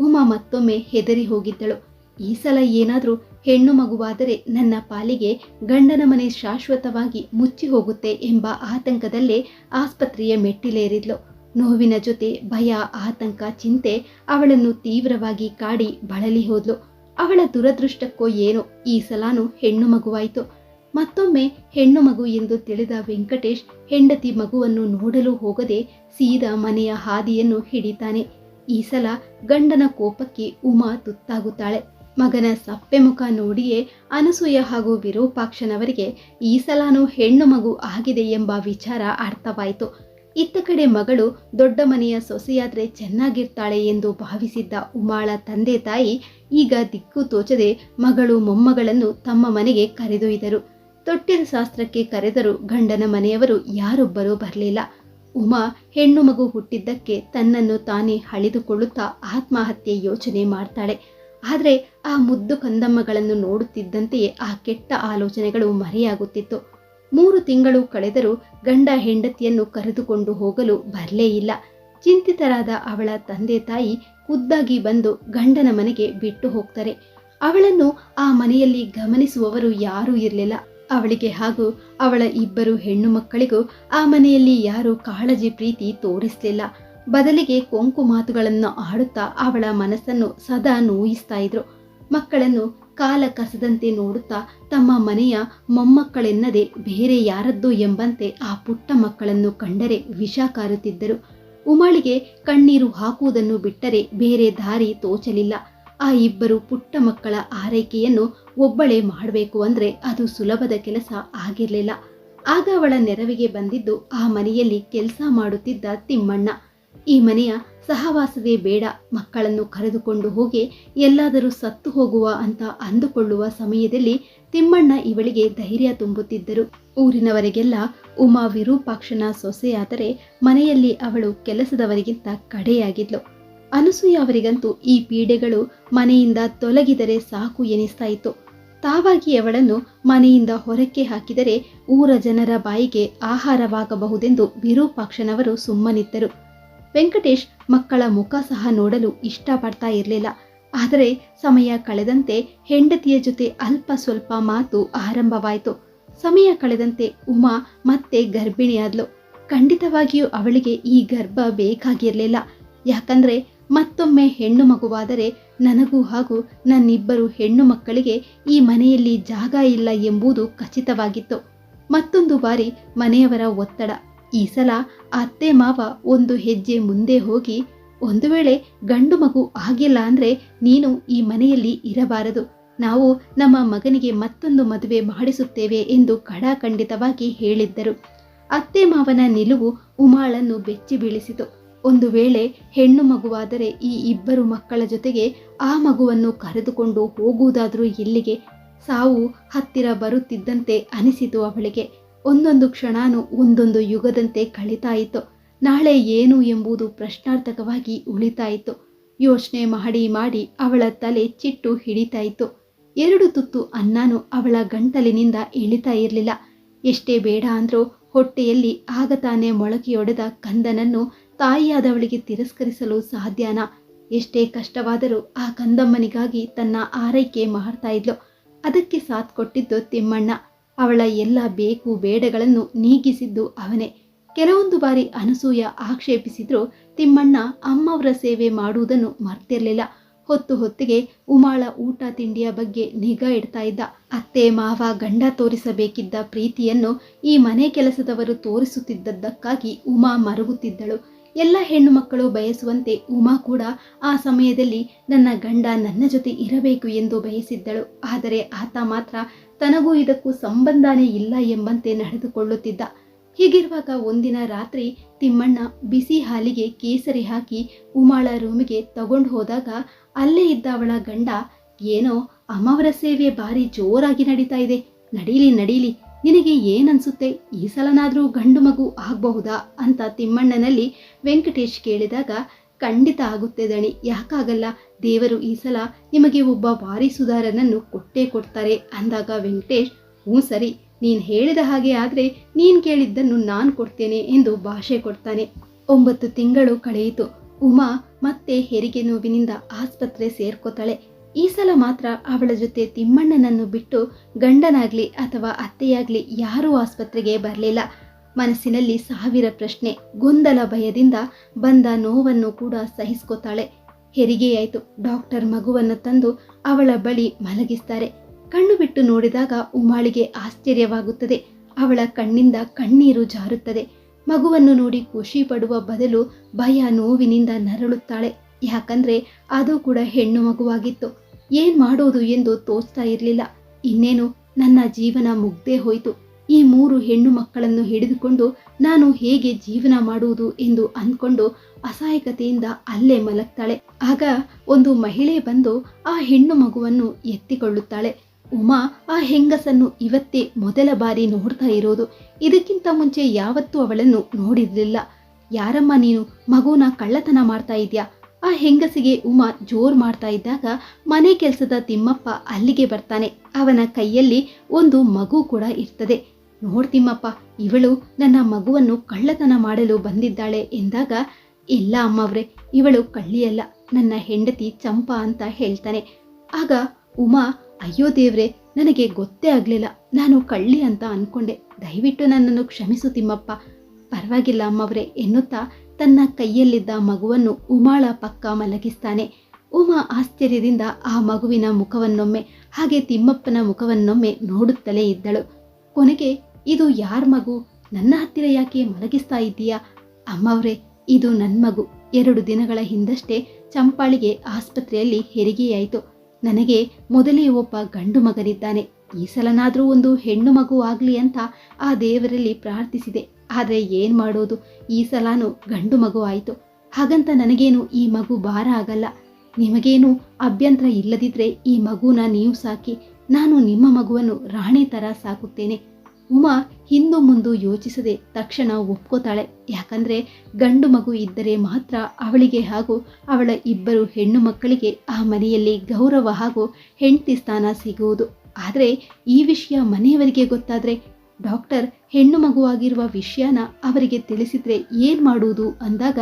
ಉಮಾ ಮತ್ತೊಮ್ಮೆ ಹೆದರಿ ಹೋಗಿದ್ದಳು. ಈ ಸಲ ಏನಾದರೂ ಹೆಣ್ಣು ಮಗುವಾದರೆ ನನ್ನ ಪಾಲಿಗೆ ಗಂಡನ ಮನೆ ಶಾಶ್ವತವಾಗಿ ಮುಚ್ಚಿ ಹೋಗುತ್ತೆ ಎಂಬ ಆತಂಕದಲ್ಲೇ ಆಸ್ಪತ್ರೆಯ ಮೆಟ್ಟಿಲೇರಿದ್ಲು. ನೋವಿನ ಜೊತೆ ಭಯ, ಆತಂಕ, ಚಿಂತೆ ಅವಳನ್ನು ತೀವ್ರವಾಗಿ ಕಾಡಿ ಬಳಲಿ ಹೋದ್ಲು. ಅವಳ ದುರದೃಷ್ಟಕ್ಕೋ ಏನೋ ಈ ಸಲಾನು ಹೆಣ್ಣು ಮಗುವಾಯಿತು. ಮತ್ತೊಮ್ಮೆ ಹೆಣ್ಣು ಮಗು ಎಂದು ತಿಳಿದ ವೆಂಕಟೇಶ್ ಹೆಂಡತಿ ಮಗುವನ್ನು ನೋಡಲು ಹೋಗದೆ ಸೀದಾ ಮನೆಯ ಹಾದಿಯನ್ನು ಹಿಡಿತಾನೆ. ಈ ಸಲ ಗಂಡನ ಕೋಪಕ್ಕೆ ಉಮಾ ತುತ್ತಾಗುತ್ತಾಳೆ. ಮಗನ ಸಪ್ಪೆ ಮುಖ ನೋಡಿಯೇ ಅನಸೂಯ ಹಾಗೂ ವಿರೂಪಾಕ್ಷನವರಿಗೆ ಈ ಸಲಾನು ಹೆಣ್ಣು ಮಗು ಆಗಿದೆ ಎಂಬ ವಿಚಾರ ಅರ್ಥವಾಯಿತು. ಇತ್ತ ಕಡೆ ಮಗಳು ದೊಡ್ಡ ಮನೆಯ ಸೊಸೆಯಾದ್ರೆ ಚೆನ್ನಾಗಿರ್ತಾಳೆ ಎಂದು ಭಾವಿಸಿದ್ದ ಉಮಾಳ ತಂದೆ ತಾಯಿ ಈಗ ದಿಕ್ಕು ತೋಚದೆ ಮಗಳು ಮೊಮ್ಮಗಳನ್ನು ತಮ್ಮ ಮನೆಗೆ ಕರೆದೊಯ್ದರು. ತೊಟ್ಟಿಲು ಶಾಸ್ತ್ರಕ್ಕೆ ಕರೆದರೂ ಗಂಡನ ಮನೆಯವರು ಯಾರೊಬ್ಬರೂ ಬರಲಿಲ್ಲ. ಉಮಾ ಹೆಣ್ಣು ಮಗು ಹುಟ್ಟಿದ್ದಕ್ಕೆ ತನ್ನನ್ನು ತಾನೇ ಹಳಿದುಕೊಳ್ಳುತ್ತಾ ಆತ್ಮಹತ್ಯೆ ಯೋಚನೆ ಮಾಡ್ತಾಳೆ. ಆದರೆ ಆ ಮುದ್ದು ಕಂದಮ್ಮಗಳನ್ನು ನೋಡುತ್ತಿದ್ದಂತೆಯೇ ಆ ಕೆಟ್ಟ ಆಲೋಚನೆಗಳು ಮರೆಯಾಗುತ್ತಿತ್ತು. ಮೂರು ತಿಂಗಳು ಕಳೆದರೂ ಗಂಡ ಹೆಂಡತಿಯನ್ನು ಕರೆದುಕೊಂಡು ಹೋಗಲು ಬರಲೇ ಇಲ್ಲ. ಚಿಂತಿತರಾದ ಅವಳ ತಂದೆ ತಾಯಿ ಖುದ್ದಾಗಿ ಬಂದು ಗಂಡನ ಮನೆಗೆ ಬಿಟ್ಟು ಹೋಗ್ತಾರೆ. ಅವಳನ್ನು ಆ ಮನೆಯಲ್ಲಿ ಗಮನಿಸುವವರು ಯಾರೂ ಇರಲಿಲ್ಲ. ಅವಳಿಗೆ ಹಾಗೂ ಅವಳ ಇಬ್ಬರು ಹೆಣ್ಣು ಮಕ್ಕಳಿಗೂ ಆ ಮನೆಯಲ್ಲಿ ಯಾರೂ ಕಾಳಜಿ ಪ್ರೀತಿ ತೋರಿಸಲಿಲ್ಲ. ಬದಲಿಗೆ ಕೊಂಕು ಮಾತುಗಳನ್ನು ಆಡುತ್ತಾ ಅವಳ ಮನಸ್ಸನ್ನು ಸದಾ ನೋಯಿಸ್ತಾ ಇದ್ರು. ಮಕ್ಕಳನ್ನು ಕಾಲ ಕಸದಂತೆ ನೋಡುತ್ತಾ ತಮ್ಮ ಮನೆಯ ಮೊಮ್ಮಕ್ಕಳೆನ್ನದೆ ಬೇರೆ ಯಾರದ್ದು ಎಂಬಂತೆ ಆ ಪುಟ್ಟ ಮಕ್ಕಳನ್ನು ಕಂಡರೆ ವಿಷ ಕಾರುತ್ತಿದ್ದರು ಉಮಾಳಿಗೆ ಕಣ್ಣೀರು ಹಾಕುವುದನ್ನು ಬಿಟ್ಟರೆ ಬೇರೆ ದಾರಿ ತೋಚಲಿಲ್ಲ. ಆ ಇಬ್ಬರು ಪುಟ್ಟ ಮಕ್ಕಳ ಆರೈಕೆಯನ್ನು ಒಬ್ಬಳೇ ಮಾಡಬೇಕು ಅಂದರೆ ಅದು ಸುಲಭದ ಕೆಲಸ ಆಗಿರಲಿಲ್ಲ. ಆಗ ಅವಳ ನೆರವಿಗೆ ಬಂದಿದ್ದು ಆ ಮನೆಯಲ್ಲಿ ಕೆಲಸ ಮಾಡುತ್ತಿದ್ದ ತಿಮ್ಮಣ್ಣ. ಈ ಮನೆಯ ಸಹವಾಸವೇ ಬೇಡ, ಮಕ್ಕಳನ್ನು ಕರೆದುಕೊಂಡು ಹೋಗಿ ಎಲ್ಲಾದರೂ ಸತ್ತು ಹೋಗುವ ಅಂತ ಅಂದುಕೊಳ್ಳುವ ಸಮಯದಲ್ಲಿ ತಿಮ್ಮಣ್ಣ ಇವಳಿಗೆ ಧೈರ್ಯ ತುಂಬುತ್ತಿದ್ದರು. ಊರಿನವರಿಗೆಲ್ಲ ಉಮಾ ವಿರೂಪಾಕ್ಷನ ಸೊಸೆಯಾದರೆ ಮನೆಯಲ್ಲಿ ಅವಳು ಕೆಲಸದವರಿಗಿಂತ ಕಡೆಯಾಗಿದ್ಲು. ಅನಸೂಯ ಅವರಿಗಂತೂ ಈ ಪೀಡೆಗಳು ಮನೆಯಿಂದ ತೊಲಗಿದರೆ ಸಾಕು ಎನಿಸ್ತಾ ಇತ್ತು ತಾವಾಗಿ ಅವಳನ್ನು ಮನೆಯಿಂದ ಹೊರಕ್ಕೆ ಹಾಕಿದರೆ ಊರ ಜನರ ಬಾಯಿಗೆ ಆಹಾರವಾಗಬಹುದೆಂದು ವಿರೂಪಾಕ್ಷನವರು ಸುಮ್ಮನಿದ್ದರು. ವೆಂಕಟೇಶ್ ಮಕ್ಕಳ ಮುಖ ಸಹ ನೋಡಲು ಇಷ್ಟಪಡ್ತಾ ಇರಲಿಲ್ಲ. ಆದರೆ ಸಮಯ ಕಳೆದಂತೆ ಹೆಂಡತಿಯ ಜೊತೆ ಅಲ್ಪ ಸ್ವಲ್ಪ ಮಾತು ಆರಂಭವಾಯಿತು. ಸಮಯ ಕಳೆದಂತೆ ಉಮಾ ಮತ್ತೆ ಗರ್ಭಿಣಿಯಾದ್ಲು. ಖಂಡಿತವಾಗಿಯೂ ಅವಳಿಗೆ ಈ ಗರ್ಭ ಬೇಕಾಗಿರಲಿಲ್ಲ. ಯಾಕಂದ್ರೆ ಮತ್ತೊಮ್ಮೆ ಹೆಣ್ಣು ಮಗುವಾದರೆ ನನಗೂ ಹಾಗೂ ನನ್ನಿಬ್ಬರು ಹೆಣ್ಣು ಮಕ್ಕಳಿಗೆ ಈ ಮನೆಯಲ್ಲಿ ಜಾಗ ಇಲ್ಲ ಎಂಬುದು ಖಚಿತವಾಗಿತ್ತು. ಮತ್ತೊಂದು ಬಾರಿ ಮನೆಯವರ ಒತ್ತಡ. ಈ ಸಲ ಅತ್ತೆ ಮಾವ ಒಂದು ಹೆಜ್ಜೆ ಮುಂದೆ ಹೋಗಿ, ಒಂದು ವೇಳೆ ಗಂಡು ಮಗು ಆಗಿಲ್ಲ ಅಂದ್ರೆ ನೀನು ಈ ಮನೆಯಲ್ಲಿ ಇರಬಾರದು. ನಾವು ನಮ್ಮ ಮಗನಿಗೆ ಮತ್ತೊಂದು ಮದುವೆ ಮಾಡಿಸುತ್ತೇವೆ ಎಂದು ಖಡಾಖಂಡಿತವಾಗಿ ಹೇಳಿದ್ದರು. ಅತ್ತೆ ಮಾವನ ನಿಲುವು ಉಮಾಳನ್ನು ಬೆಚ್ಚಿ ಬೀಳಿಸಿತು ಒಂದು ವೇಳೆ ಹೆಣ್ಣು ಮಗುವಾದರೆ ಈ ಇಬ್ಬರು ಮಕ್ಕಳ ಜೊತೆಗೆ ಆ ಮಗುವನ್ನು ಕರೆದುಕೊಂಡು ಹೋಗುವುದಾದರೂ ಎಲ್ಲಿಗೆ? ಸಾವು ಹತ್ತಿರ ಬರುತ್ತಿದ್ದಂತೆ ಅನಿಸಿತು ಅವಳಿಗೆ. ಒಂದೊಂದು ಕ್ಷಣಾನು ಒಂದೊಂದು ಯುಗದಂತೆ ಕಳಿತಾಯಿತು. ನಾಳೆ ಏನು ಎಂಬುದು ಪ್ರಶ್ನಾರ್ಥಕವಾಗಿ ಉಳಿತಾಯಿತು. ಯೋಚನೆ ಮಾಡಿ ಮಾಡಿ ಅವಳ ತಲೆ ಚಿಟ್ಟು ಹಿಡಿತಾಯಿತು. ಎರಡು ತುತ್ತು ಅನ್ನಾನು ಅವಳ ಗಂಟಲಿನಿಂದ ಇಳಿತಾ ಇರಲಿಲ್ಲ. ಎಷ್ಟೇ ಬೇಡ ಅಂದ್ರೂ ಹೊಟ್ಟೆಯಲ್ಲಿ ಆಗ ತಾನೇ ಮೊಳಕೆಯೊಡೆದ ಕಂದನನ್ನು ತಾಯಿಯಾದವಳಿಗೆ ತಿರಸ್ಕರಿಸಲು ಸಾಧ್ಯನ? ಎಷ್ಟೇ ಕಷ್ಟವಾದರೂ ಆ ಕಂದಮ್ಮನಿಗಾಗಿ ತನ್ನ ಆರೈಕೆ ಮಾಡ್ತಾ ಇದ್ಲು. ಅದಕ್ಕೆ ಸಾಥ್ ಕೊಟ್ಟಿದ್ದು ತಿಮ್ಮಣ್ಣ. ಅವಳ ಎಲ್ಲ ಬೇಕು ಬೇಡಗಳನ್ನು ನೀಗಿಸಿದ್ದು ಅವನೇ. ಕೆಲವೊಂದು ಬಾರಿ ಅನಸೂಯ ಆಕ್ಷೇಪಿಸಿದ್ರು ತಿಮ್ಮಣ್ಣ ಅಮ್ಮವರ ಸೇವೆ ಮಾಡುವುದನ್ನು ಮರ್ತಿರಲಿಲ್ಲ. ಹೊತ್ತು ಹೊತ್ತಿಗೆ ಉಮಾಳ ಊಟ ತಿಂಡಿಯ ಬಗ್ಗೆ ನಿಗಾ ಇಡ್ತಾ ಇದ್ದ. ಅತ್ತೆ ಮಾವ ಗಂಡ ತೋರಿಸಬೇಕಿದ್ದ ಪ್ರೀತಿಯನ್ನು ಈ ಮನೆ ಕೆಲಸದವರು ತೋರಿಸುತ್ತಿದ್ದದ್ದಕ್ಕಾಗಿ ಉಮಾ ಮರುಗುತ್ತಿದ್ದಳು. ಎಲ್ಲ ಹೆಣ್ಣು ಮಕ್ಕಳು ಬಯಸುವಂತೆ ಉಮಾ ಕೂಡ ಆ ಸಮಯದಲ್ಲಿ ನನ್ನ ಗಂಡ ನನ್ನ ಜೊತೆ ಇರಬೇಕು ಎಂದು ಬಯಸಿದ್ದಳು. ಆದರೆ ಆತ ಮಾತ್ರ ತನಗೂ ಇದಕ್ಕೂ ಸಂಬಂಧನೇ ಇಲ್ಲ ಎಂಬಂತೆ ನಡೆದುಕೊಳ್ಳುತ್ತಿದ್ದ. ಹೀಗಿರುವಾಗ ಒಂದಿನ ರಾತ್ರಿ ತಿಮ್ಮಣ್ಣ ಬಿಸಿ ಹಾಲಿಗೆ ಕೇಸರಿ ಹಾಕಿ ಉಮಾಳ ರೂಮಿಗೆ ತಗೊಂಡು ಹೋದಾಗ ಅಲ್ಲೇ ಇದ್ದ ಅವಳ ಗಂಡ, ಏನೋ ಅಮ್ಮವರ ಸೇವೆ ಭಾರಿ ಜೋರಾಗಿ ನಡೀತಾ ಇದೆ. ನಡೀಲಿ ನಡೀಲಿ. ನಿನಗೆ ಏನನ್ಸುತ್ತೆ? ಈ ಸಲನಾದರೂ ಗಂಡು ಮಗು ಆಗಬಹುದಾ? ಅಂತ ತಿಮ್ಮಣ್ಣನಲ್ಲಿ ವೆಂಕಟೇಶ್ ಕೇಳಿದಾಗ, ಖಂಡಿತ ಆಗುತ್ತೆ ದಣಿ. ಯಾಕಾಗಲ್ಲ? ದೇವರು ಈ ಸಲ ನಿಮಗೆ ಒಬ್ಬ ವಾರಿಸುದಾರನನ್ನು ಕೊಟ್ಟೇ ಕೊಡ್ತಾರೆ ಅಂದಾಗ ವೆಂಕಟೇಶ್, ಹ್ಞೂ ಸರಿ. ನೀನು ಹೇಳಿದ ಹಾಗೆ ಆದರೆ ನೀನು ಕೇಳಿದ್ದನ್ನು ನಾನು ಕೊಡ್ತೇನೆ ಎಂದು ಭಾಷೆ ಕೊಡ್ತಾನೆ. ಒಂಬತ್ತು ತಿಂಗಳು ಕಳೆಯಿತು. ಉಮಾ ಮತ್ತೆ ಹೆರಿಗೆ ನೋವಿನಿಂದ ಆಸ್ಪತ್ರೆ ಸೇರ್ಕೋತಾಳೆ. ಈ ಸಲ ಮಾತ್ರ ಅವಳ ಜೊತೆ ತಿಮ್ಮಣ್ಣನನ್ನು ಬಿಟ್ಟು ಗಂಡನಾಗ್ಲಿ ಅಥವಾ ಅತ್ತೆಯಾಗ್ಲಿ ಯಾರೂ ಆಸ್ಪತ್ರೆಗೆ ಬರಲಿಲ್ಲ. ಮನಸ್ಸಿನಲ್ಲಿ ಸಾವಿರ ಪ್ರಶ್ನೆ, ಗೊಂದಲ ಭಯದಿಂದ ಬಂದ ನೋವನ್ನು ಕೂಡ ಸಹಿಸ್ಕೋತಾಳೆ. ಹೆರಿಗೆಯಾಯಿತು. ಡಾಕ್ಟರ್ ಮಗುವನ್ನು ತಂದು ಅವಳ ಬಳಿ ಮಲಗಿಸ್ತಾರೆ. ಕಣ್ಣು ಬಿಟ್ಟು ನೋಡಿದಾಗ ಉಮಾಳಿಗೆ ಆಶ್ಚರ್ಯವಾಗುತ್ತದೆ. ಅವಳ ಕಣ್ಣಿಂದ ಕಣ್ಣೀರು ಜಾರುತ್ತದೆ. ಮಗುವನ್ನು ನೋಡಿ ಖುಷಿ ಪಡುವ ಬದಲು ಭಯ ನೋವಿನಿಂದ ನರಳುತ್ತಾಳೆ. ಯಾಕಂದ್ರೆ ಅದು ಕೂಡ ಹೆಣ್ಣು ಮಗುವಾಗಿತ್ತು. ಏನ್ ಮಾಡೋದು ಎಂದು ತೋಚ್ತಾ ಇರಲಿಲ್ಲ. ಇನ್ನೇನು, ನನ್ನ ಜೀವನ ಮುಗ್ದೇ ಹೋಯ್ತು. ಈ ಮೂರು ಹೆಣ್ಣು ಮಕ್ಕಳನ್ನು ಹಿಡಿದುಕೊಂಡು ನಾನು ಹೇಗೆ ಜೀವನ ಮಾಡುವುದು ಎಂದು ಅಂದ್ಕೊಂಡು ಅಸಹಾಯಕತೆಯಿಂದ ಅಲ್ಲೇ ಮಲಗ್ತಾಳೆ. ಆಗ ಒಂದು ಮಹಿಳೆ ಬಂದು ಆ ಹೆಣ್ಣು ಮಗುವನ್ನು ಎತ್ತಿಕೊಳ್ಳುತ್ತಾಳೆ. ಉಮಾ ಆ ಹೆಂಗಸನ್ನು ಇವತ್ತೇ ಮೊದಲ ಬಾರಿ ನೋಡ್ತಾ ಇರೋದು. ಇದಕ್ಕಿಂತ ಮುಂಚೆ ಯಾವತ್ತೂ ಅವಳನ್ನು ನೋಡಿರಲಿಲ್ಲ. ಯಾರಮ್ಮ ನೀನು, ಮಗುನ ಕಳ್ಳತನ ಮಾಡ್ತಾ ಇದ್ಯಾ? ಆ ಹೆಂಗಸಿಗೆ ಉಮಾ ಜೋರ್ ಮಾಡ್ತಾ ಇದ್ದಾಗ ಮನೆ ಕೆಲಸದ ತಿಮ್ಮಪ್ಪ ಅಲ್ಲಿಗೆ ಬರ್ತಾನೆ. ಅವನ ಕೈಯಲ್ಲಿ ಒಂದು ಮಗು ಕೂಡ ಇರ್ತದೆ. ನೋಡ್ ತಿಮ್ಮಪ್ಪ, ಇವಳು ನನ್ನ ಮಗುವನ್ನು ಕಳ್ಳತನ ಮಾಡಲು ಬಂದಿದ್ದಾಳೆ ಎಂದಾಗ, ಇಲ್ಲ ಅಮ್ಮವ್ರೆ, ಇವಳು ಕಳ್ಳಿಯಲ್ಲ, ನನ್ನ ಹೆಂಡತಿ ಚಂಪಾ ಅಂತ ಹೇಳ್ತಾನೆ. ಆಗ ಉಮಾ, ಅಯ್ಯೋ ದೇವ್ರೆ, ನನಗೆ ಗೊತ್ತೇ ಆಗ್ಲಿಲ್ಲ, ನಾನು ಕಳ್ಳಿ ಅಂತ ಅನ್ಕೊಂಡೆ. ದಯವಿಟ್ಟು ನನ್ನನ್ನು ಕ್ಷಮಿಸು ತಿಮ್ಮಪ್ಪ. ಪರವಾಗಿಲ್ಲ ಅಮ್ಮವ್ರೆ, ಎನ್ನುತ್ತಾ ತನ್ನ ಕೈಯಲ್ಲಿದ್ದ ಮಗುವನ್ನು ಉಮಾಳ ಪಕ್ಕ ಮಲಗಿಸ್ತಾನೆ. ಉಮಾ ಆಶ್ಚರ್ಯದಿಂದ ಆ ಮಗುವಿನ ಮುಖವನ್ನೊಮ್ಮೆ, ಹಾಗೆ ತಿಮ್ಮಪ್ಪನ ಮುಖವನ್ನೊಮ್ಮೆ ನೋಡುತ್ತಲೇ ಇದ್ದಳು. ಕೊನೆಗೆ, ಇದು ಯಾರ ಮಗು? ನನ್ನ ಹತ್ತಿರ ಯಾಕೆ ಮಲಗಿಸ್ತಾ ಇದ್ದೀಯಾ? ಅಮ್ಮವ್ರೆ, ಇದು ನನ್ನ ಮಗು. ಎರಡು ದಿನಗಳ ಹಿಂದಷ್ಟೇ ಚಂಪಾಳಿಗೆ ಆಸ್ಪತ್ರೆಯಲ್ಲಿ ಹೆರಿಗೆಯಾಯಿತು. ನನಗೆ ಮೊದಲೇ ಒಬ್ಬ ಗಂಡು ಮಗನಿದ್ದಾನೆ. ಈ ಸಲನಾದರೂ ಒಂದು ಹೆಣ್ಣು ಮಗು ಆಗಲಿ ಅಂತ ಆ ದೇವರಲ್ಲಿ ಪ್ರಾರ್ಥಿಸಿದೆ. ಆದರೆ ಏನು ಮಾಡೋದು? ಈ ಸಲಾನು ಗಂಡು ಮಗು ಆಯಿತು. ಹಾಗಂತ ನನಗೇನು ಈ ಮಗು ಭಾರ ಆಗಲ್ಲ? ನಿಮಗೇನು ಅಭ್ಯಂತರ ಇಲ್ಲದಿದ್ದರೆ ಈ ಮಗುನ ನೀವು ಸಾಕಿ, ನಾನು ನಿಮ್ಮ ಮಗುವನ್ನು ರಾಣಿ ಥರ ಸಾಕುತ್ತೇನೆ. ಉಮಾ ಹಿಂದು ಮುಂದು ಯೋಚಿಸದೆ ತಕ್ಷಣ ಒಪ್ಕೋತಾಳೆ. ಯಾಕಂದ್ರೆ ಗಂಡು ಮಗು ಇದ್ದರೆ ಮಾತ್ರ ಅವಳಿಗೆ ಹಾಗೂ ಅವಳ ಇಬ್ಬರು ಹೆಣ್ಣು ಮಕ್ಕಳಿಗೆ ಆ ಮನೆಯಲ್ಲಿ ಗೌರವ ಹಾಗೂ ಹೆಂಡತಿ ಸ್ಥಾನ ಸಿಗುವುದು. ಆದರೆ ಈ ವಿಷಯ ಮನೆಯವರಿಗೆ ಗೊತ್ತಾದರೆ ಡಾಕ್ಟರ್ ಹೆಣ್ಣು ಮಗುವಾಗಿರುವ ವಿಷಯನ ಅವರಿಗೆ ತಿಳಿಸಿದ್ರೆ ಏನು ಮಾಡುವುದು ಅಂದಾಗ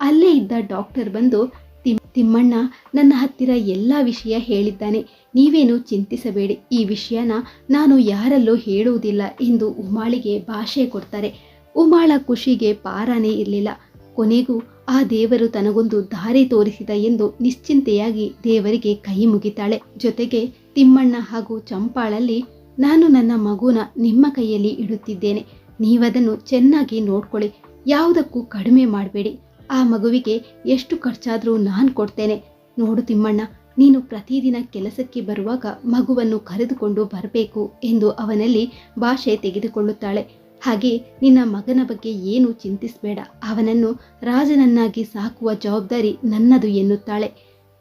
ಅಲ್ಲೇ ಇದ್ದ ಡಾಕ್ಟರ್ ಬಂದು, ತಿಮ್, ತಿಮ್ಮಣ್ಣ, ನನ್ನ ಹತ್ತಿರ ಎಲ್ಲ ವಿಷಯ ಹೇಳಿದ್ದಾನೆ. ನೀವೇನು ಚಿಂತಿಸಬೇಡಿ. ಈ ವಿಷಯನ ನಾನು ಯಾರಲ್ಲೂ ಹೇಳುವುದಿಲ್ಲ ಎಂದು ಉಮಾಳಿಗೆ ಭಾಷೆ ಕೊಡ್ತಾರೆ. ಉಮಾಳ ಖುಷಿಗೆ ಪಾರಾನೇ ಇರಲಿಲ್ಲ. ಕೊನೆಗೂ ಆ ದೇವರು ತನಗೊಂದು ದಾರಿ ತೋರಿಸಿದ ಎಂದು ನಿಶ್ಚಿಂತೆಯಾಗಿ ದೇವರಿಗೆ ಕೈ ಮುಗಿತಾಳೆ. ಜೊತೆಗೆ ತಿಮ್ಮಣ್ಣ ಹಾಗೂ ಚಂಪಾಳಲ್ಲಿ ನಾನು ನನ್ನ ಮಗುನ ನಿಮ್ಮ ಕೈಯಲ್ಲಿ ಇಡುತ್ತಿದ್ದೇನೆ. ನೀವದನ್ನು ಚೆನ್ನಾಗಿ ನೋಡ್ಕೊಳ್ಳಿ. ಯಾವುದಕ್ಕೂ ಕಡಿಮೆ ಮಾಡಬೇಡಿ. ಆ ಮಗುವಿಗೆ ಎಷ್ಟು ಖರ್ಚಾದರೂ ನಾನು ಕೊಡ್ತೇನೆ. ನೋಡು ತಿಮ್ಮಣ್ಣ, ನೀನು ಪ್ರತಿದಿನ ಕೆಲಸಕ್ಕೆ ಬರುವಾಗ ಮಗುವನ್ನು ಕರೆದುಕೊಂಡು ಬರಬೇಕು ಎಂದು ಅವನಲ್ಲಿ ಭಾಷೆ ತೆಗೆದುಕೊಳ್ಳುತ್ತಾಳೆ. ಹಾಗೆ ನಿನ್ನ ಮಗನ ಬಗ್ಗೆ ಏನು ಚಿಂತಿಸಬೇಡ. ಅವನನ್ನು ರಾಜನನ್ನಾಗಿ ಸಾಕುವ ಜವಾಬ್ದಾರಿ ನನ್ನದು ಎನ್ನುತ್ತಾಳೆ.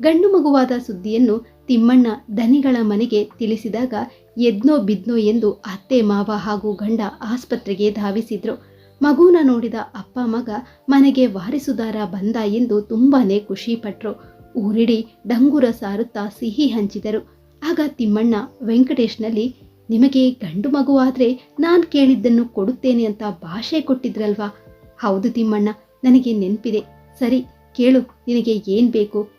ಗಂಡು ಮಗುವಾದ ಸುದ್ದಿಯನ್ನು ತಿಮ್ಮಣ್ಣ ದನಿಗಳ ಮನೆಗೆ ತಿಳಿಸಿದಾಗ, ಎದ್ನೋ ಬಿದ್ನೋ ಎಂದು ಅತ್ತೆ ಮಾವ ಹಾಗೂ ಗಂಡ ಆಸ್ಪತ್ರೆಗೆ ಧಾವಿಸಿದ್ರು. ಮಗುನ ನೋಡಿದ ಅಪ್ಪ ಮಗ, ಮನೆಗೆ ವಾರಿಸುದಾರ ಬಂದ ಎಂದು ತುಂಬಾನೇ ಖುಷಿಪಟ್ರು. ಊರಿಡಿ ಡಂಗುರ ಸಾರುತ್ತಾ ಸಿಹಿ ಹಂಚಿದರು. ಆಗ ತಿಮ್ಮಣ್ಣ ವೆಂಕಟೇಶ್ನಲ್ಲಿ, ನಿಮಗೆ ಗಂಡು ಮಗುವಾದ್ರೆ ನಾನು ಕೇಳಿದ್ದನ್ನು ಕೊಡುತ್ತೇನೆ ಅಂತ ಭಾಷೆ ಕೊಟ್ಟಿದ್ರಲ್ವಾ? ಹೌದು ತಿಮ್ಮಣ್ಣ, ನನಗೆ ನೆನಪಿದೆ. ಸರಿ, ಕೇಳು, ನಿನಗೆ ಏನು ಬೇಕು?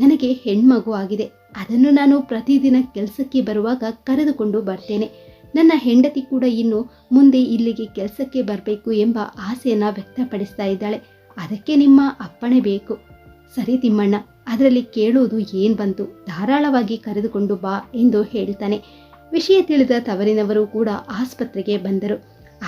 ನನಗೆ ಹೆಣ್ಮಗು ಆಗಿದೆ. ಅದನ್ನು ನಾನು ಪ್ರತಿದಿನ ಕೆಲಸಕ್ಕೆ ಬರುವಾಗ ಕರೆದುಕೊಂಡು ಬರ್ತೇನೆ. ನನ್ನ ಹೆಂಡತಿ ಕೂಡ ಇನ್ನು ಮುಂದೆ ಇಲ್ಲಿಗೆ ಕೆಲಸಕ್ಕೆ ಬರಬೇಕು ಎಂಬ ಆಸೆಯನ್ನು ವ್ಯಕ್ತಪಡಿಸ್ತಾ ಇದ್ದಾಳೆ. ಅದಕ್ಕೆ ನಿಮ್ಮ ಅಪ್ಪಣೆ ಬೇಕು. ಸರಿ ತಿಮ್ಮಣ್ಣ, ಅದರಲ್ಲಿ ಕೇಳುವುದು ಏನು ಬಂತು? ಧಾರಾಳವಾಗಿ ಕರೆದುಕೊಂಡು ಬಾ ಎಂದು ಹೇಳ್ತಾನೆ. ವಿಷಯ ತಿಳಿದ ತವರಿನವರು ಕೂಡ ಆಸ್ಪತ್ರೆಗೆ ಬಂದರು.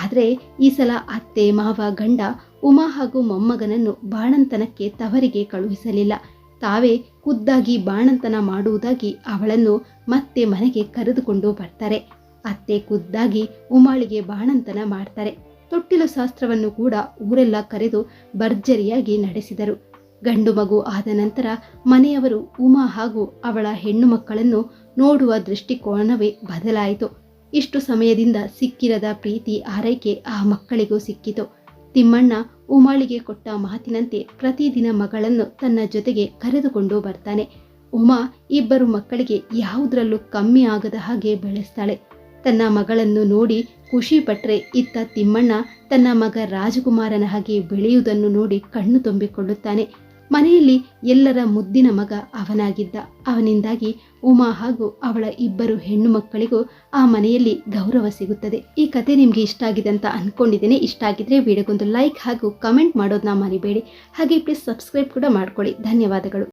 ಆದರೆ ಈ ಸಲ ಅತ್ತೆ, ಮಾವ, ಗಂಡ, ಉಮಾ ಹಾಗೂ ಮೊಮ್ಮಗನನ್ನು ಬಾಣಂತನಕ್ಕೆ ತವರಿಗೆ ಕಳುಹಿಸಲಿಲ್ಲ. ತಾವೇ ಖುದ್ದಾಗಿ ಬಾಣಂತನ ಮಾಡುವುದಾಗಿ ಅವಳನ್ನು ಮತ್ತೆ ಮನೆಗೆ ಕರೆದುಕೊಂಡು ಬರ್ತಾರೆ. ಅತ್ತೆ ಖುದ್ದಾಗಿ ಉಮಾಳಿಗೆ ಬಾಣಂತನ ಮಾಡ್ತಾರೆ. ತೊಟ್ಟಿಲು ಶಾಸ್ತ್ರವನ್ನು ಕೂಡ ಊರೆಲ್ಲ ಕರೆದು ಭರ್ಜರಿಯಾಗಿ ನಡೆಸಿದರು. ಗಂಡು ಮಗು ಆದ ನಂತರ ಮನೆಯವರು ಉಮಾ ಹಾಗೂ ಅವಳ ಹೆಣ್ಣು ಮಕ್ಕಳನ್ನು ನೋಡುವ ದೃಷ್ಟಿಕೋನವೇ ಬದಲಾಯಿತು. ಇಷ್ಟು ಸಮಯದಿಂದ ಸಿಕ್ಕಿರದ ಪ್ರೀತಿ, ಆರೈಕೆ ಆ ಮಕ್ಕಳಿಗೂ ಸಿಕ್ಕಿತು. ತಿಮ್ಮಣ್ಣ ಉಮಾಳಿಗೆ ಕೊಟ್ಟ ಮಾತಿನಂತೆ ಪ್ರತಿದಿನ ಮಗಳನ್ನು ತನ್ನ ಜೊತೆಗೆ ಕರೆದುಕೊಂಡು ಬರ್ತಾನೆ. ಉಮಾ ಇಬ್ಬರು ಮಕ್ಕಳಿಗೆ ಯಾವುದರಲ್ಲೂ ಕಮ್ಮಿ ಆಗದ ಹಾಗೆ ಬೆಳೆಸ್ತಾಳೆ. ತನ್ನ ಮಗಳನ್ನು ನೋಡಿ ಖುಷಿ ಪಟ್ರೆ ಇತ್ತ ತಿಮ್ಮಣ್ಣ ತನ್ನ ಮಗ ರಾಜಕುಮಾರನ ಹಾಗೆ ಬೆಳೆಯುವುದನ್ನು ನೋಡಿ ಕಣ್ಣು ತುಂಬಿಕೊಳ್ಳುತ್ತಾನೆ. ಮನೆಯಲ್ಲಿ ಎಲ್ಲರ ಮುದ್ದಿನ ಮಗ ಅವನಾಗಿದ್ದ. ಅವನಿಂದಾಗಿ ಉಮಾ ಹಾಗೂ ಅವಳ ಇಬ್ಬರು ಹೆಣ್ಣು ಮಕ್ಕಳಿಗೂ ಆ ಮನೆಯಲ್ಲಿ ಗೌರವ ಸಿಗುತ್ತದೆ. ಈ ಕತೆ ನಿಮಗೆ ಇಷ್ಟ ಆಗಿದೆ ಅಂತ ಅನ್ಕೊಂಡಿದ್ದೇನೆ. ಇಷ್ಟ ಆಗಿದ್ರೆ ವಿಡಿಯೋಗೊಂದು ಲೈಕ್ ಹಾಗೂ ಕಮೆಂಟ್ ಮಾಡೋದನ್ನ ಮರಿಬೇಡಿ. ಹಾಗೆ ಪ್ಲೀಸ್ ಸಬ್ಸ್ಕ್ರೈಬ್ ಕೂಡ ಮಾಡ್ಕೊಳ್ಳಿ. ಧನ್ಯವಾದಗಳು.